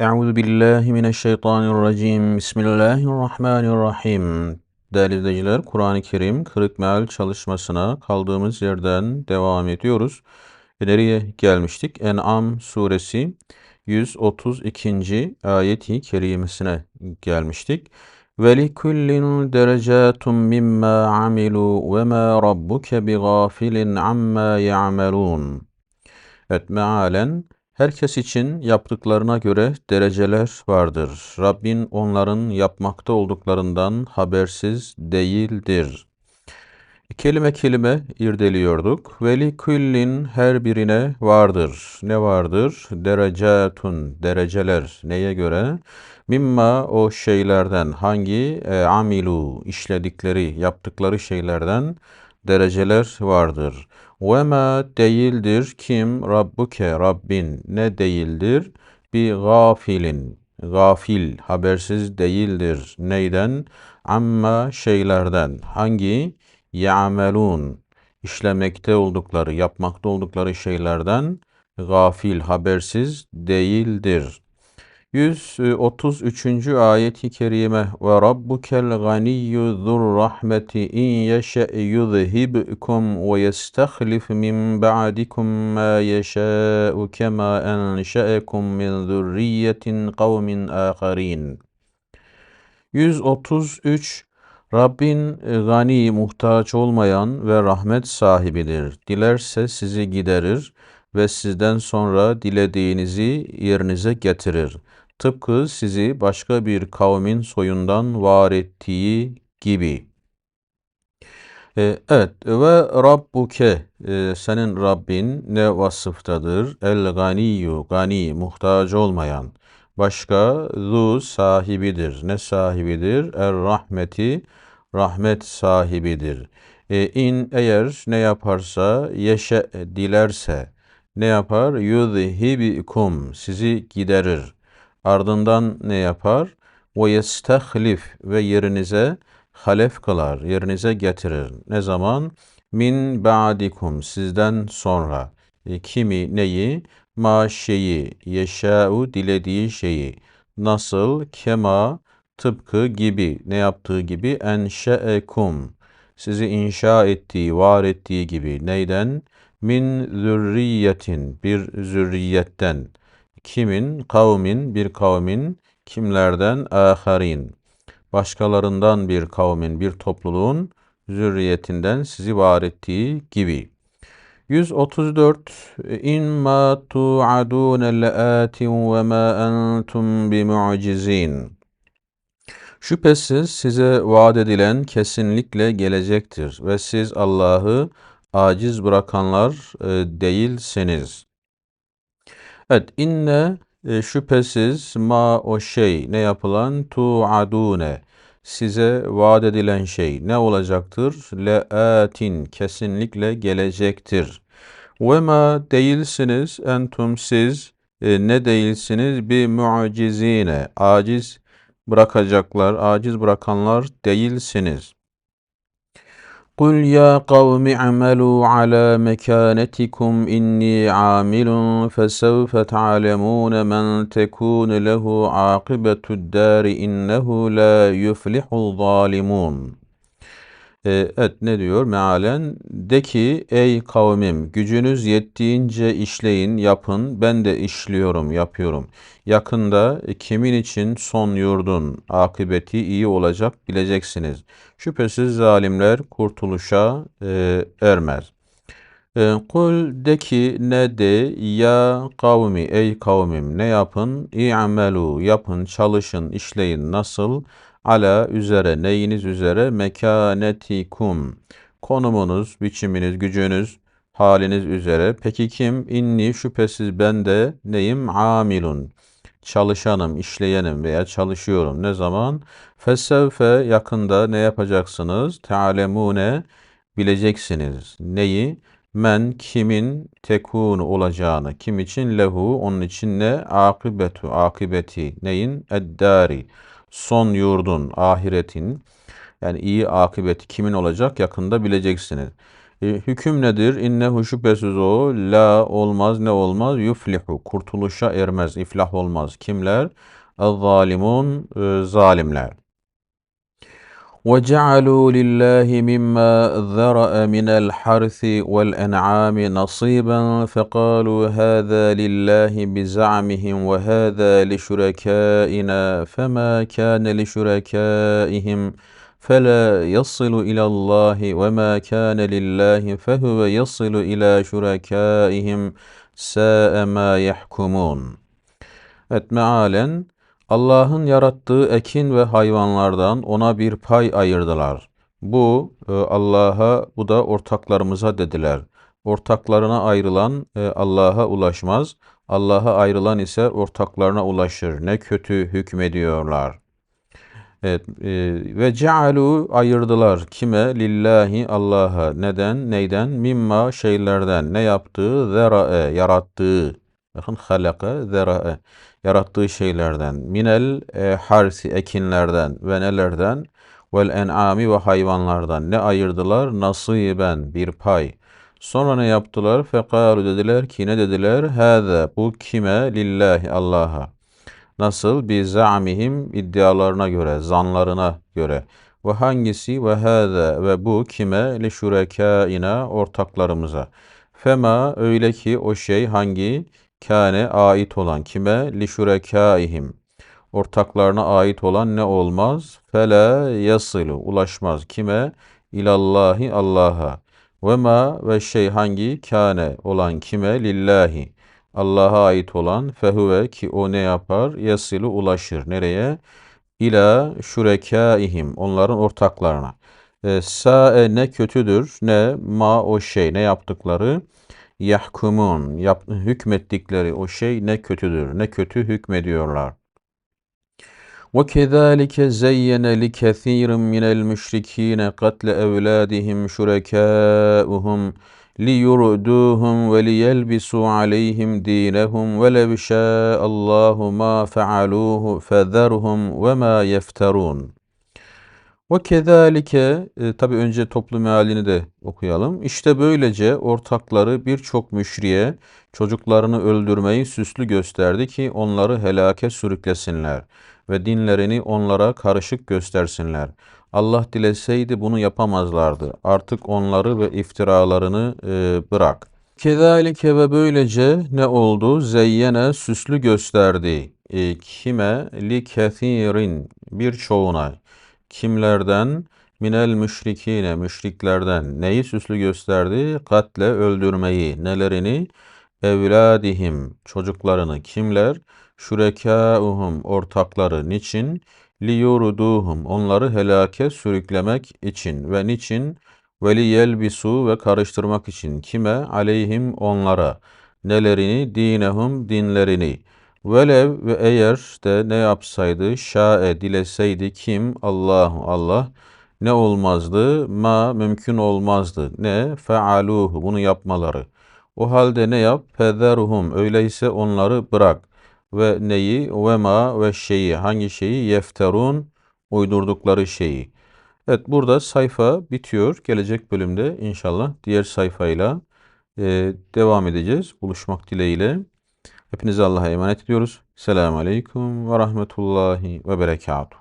Euzu billahi mineşşeytanirracim. Bismillahirrahmanirrahim. Değerli izleyiciler, Kur'an-ı Kerim Kırık Meal çalışmasına kaldığımız yerden devam ediyoruz. Nereye gelmiştik? En'am suresi 132. ayeti kerimesine gelmiştik. Derecatun mimma amilu ve ma rabbuke bighafilin amma ya'melun. Evet mealen Herkes için yaptıklarına göre dereceler vardır. Rabbin onların yapmakta olduklarından habersiz değildir. Kelime kelime irdeliyorduk. Veli küllin her birine vardır. Ne vardır? Derecatun, dereceler. Neye göre? Mimma o şeylerden, hangi e, amilu, işledikleri, yaptıkları şeylerden dereceler vardır. Ve ma değildir kim Rabbuke Rabbin ne değildir? Bir gafilin gafil habersiz değildir. Neyden? Amma şeylerden. Hangi? Ya'melun işlemekte oldukları, yapmakta oldukları şeylerden gafil habersiz değildir. 133. ayet-i kerime ve rabbukel ganiyyu zur rahmeti in yeşe yuzhibkum ve yestehlif min ba'dikum ma yeşâ'u kema enşe'ekum min zürriyetin kavmin âkharin. 133 Rabbin gani, muhtaç olmayan ve rahmet sahibidir. Dilerse sizi giderir ve sizden sonra dilediğinizi yerinize getirir. Tıpkı sizi başka bir kavmin soyundan var ettiği gibi. Ee, evet ve Rabbuke e, senin Rabbin ne vasıftadır? El ganiyyu gani muhtaç olmayan. Başka zu sahibidir. Ne sahibidir? Er rahmeti rahmet sahibidir. E, in eğer ne yaparsa yeşe dilerse ne yapar? Yudhibikum sizi giderir. Ardından ne yapar? Ve yestehlif ve yerinize halef kılar, yerinize getirir. Ne zaman? Min ba'dikum sizden sonra. E, kimi neyi? Ma şeyi, yeşâ'u dilediği şeyi. Nasıl? Kema tıpkı gibi, ne yaptığı gibi enşe'ekum. Sizi inşa ettiği, var ettiği gibi. Neyden? Min zürriyetin, bir zürriyetten. Kimin? Kavmin, bir kavmin. Kimlerden? Aharin. Başkalarından bir kavmin, bir topluluğun zürriyetinden sizi var ettiği gibi. 134 İn ma tu'adun le'atin ve ma entum bimu'cizin. Şüphesiz size vaat edilen kesinlikle gelecektir ve siz Allah'ı aciz bırakanlar e, değilsiniz. Evet, inne e, şüphesiz ma o şey ne yapılan tu adune size vaat edilen şey ne olacaktır? Le'atin kesinlikle gelecektir. Ve ma değilsiniz entum siz e, ne değilsiniz bir mucizine aciz bırakacaklar aciz bırakanlar değilsiniz. قل يا قوم اعملوا على مكانتكم إني عامل فسوف تعلمون من تكون له عاقبة الدار إنه لا يفلح الظالمون ee, Evet ne diyor mealen? De ki ey kavmim gücünüz yettiğince işleyin yapın ben de işliyorum yapıyorum. Yakında kimin için son yurdun akıbeti iyi olacak bileceksiniz. Şüphesiz zalimler kurtuluşa e, ermez. E, kul de ki ne de ya kavmi ey kavmim ne yapın? İ'melu yapın çalışın işleyin nasıl? Ala üzere neyiniz üzere mekanetikum konumunuz, biçiminiz, gücünüz, haliniz üzere. Peki kim? İnni şüphesiz ben de neyim? Amilun. Çalışanım, işleyenim veya çalışıyorum. Ne zaman? Fesevfe yakında ne yapacaksınız? Tealemune bileceksiniz. Neyi? Men kimin tekunu olacağını. Kim için? Lehu onun için ne? Akibetu, akibeti. Neyin? Eddari son yurdun, ahiretin yani iyi akıbeti kimin olacak yakında bileceksiniz. E, hüküm nedir? İnnehu şüphesiz o la olmaz ne olmaz yuflihu kurtuluşa ermez iflah olmaz. Kimler? El-zalimun e, zalimler. وَجَعَلُوا لِلَّهِ مِمَّا ذَرَأَ مِنَ الْحَرْثِ وَالْأَنْعَامِ نَصِيبًا فَقَالُوا هَذَا لِلَّهِ بِزَعْمِهِمْ وَهَذَا لِشُرَكَائِنَا فَمَا كَانَ لِشُرَكَائِهِمْ فَلَا يَصِلُ إِلَى اللّٰهِ وَمَا كَانَ لِلّٰهِ فَهُوَ يَصِلُ إِلَى شُرَكَائِهِمْ سَاءَ مَا يَحْكُمُونَ. mealen Allah'ın yarattığı ekin ve hayvanlardan ona bir pay ayırdılar. Bu e, Allah'a, bu da ortaklarımıza dediler. Ortaklarına ayrılan e, Allah'a ulaşmaz. Allah'a ayrılan ise ortaklarına ulaşır. Ne kötü hükmediyorlar. Evet, e, ve cealu ayırdılar kime? Lillahi Allah'a. Neden? Neyden? Mimma şeylerden. Ne yaptığı? Zera'e, yarattığı. Bakın halaka, zera'e. Yarattığı şeylerden. Minel e, harsi, ekinlerden ve nelerden? Vel en'ami ve hayvanlardan. Ne ayırdılar? Nasiben, bir pay. Sonra ne yaptılar? Fekalu dediler ki ne dediler? Hâze, bu kime? Lillahi Allah'a. Nasıl? Bi za'mihim iddialarına göre, zanlarına göre. Ve hangisi? Ve hâze ve bu kime? Li şurekâina ortaklarımıza. Fema öyle ki o şey hangi? Kâne ait olan kime? Li şurekâihim. Ortaklarına ait olan ne olmaz? Fela yasılu ulaşmaz kime? İlallahi Allah'a. Ve ma ve şey hangi? Kâne olan kime? Lillahi. Allah'a ait olan fehuve ki o ne yapar? Yasilu ulaşır. Nereye? İla şurekaihim. Onların ortaklarına. E, sa'e ne kötüdür ne ma o şey ne yaptıkları yahkumun yap, hükmettikleri o şey ne kötüdür ne kötü hükmediyorlar. وكذلك زين لكثير من المشركين قتل أولادهم شركاؤهم ليردوهم وليلبسوا عليهم دينهم ولو شاء الله ما فعلوه فذرهم وما يفترون ve kezalike e, tabi önce toplu mealini de okuyalım. İşte böylece ortakları birçok müşriye çocuklarını öldürmeyi süslü gösterdi ki onları helake sürüklesinler ve dinlerini onlara karışık göstersinler. Allah dileseydi bunu yapamazlardı. Artık onları ve iftiralarını e, bırak. Kezalike ve böylece ne oldu? Zeyyene süslü gösterdi. E, kime? Li kethirin birçoğuna. Kimlerden? Minel müşrikine müşriklerden. Neyi süslü gösterdi? Katle öldürmeyi. Nelerini? Evladihim çocuklarını. Kimler? Şurekâuhum ortakları. Niçin? liyurduhum onları helake sürüklemek için ve niçin ve liyelbisu ve karıştırmak için kime aleyhim onlara nelerini dinehum dinlerini velev ve eğer de ne yapsaydı şae dileseydi kim? Allahu Allah. Ne olmazdı? Ma mümkün olmazdı. Ne? Fealuhu bunu yapmaları. O halde ne yap? Federuhum öyleyse onları bırak. Ve neyi? Ve ma ve şeyi. Hangi şeyi? Yefterun uydurdukları şeyi. Evet burada sayfa bitiyor. Gelecek bölümde inşallah diğer sayfayla e, devam edeceğiz. Buluşmak dileğiyle. Hepinize Allah'a emanet ediyoruz. Selamun Aleyküm ve Rahmetullahi ve Berekatuhu.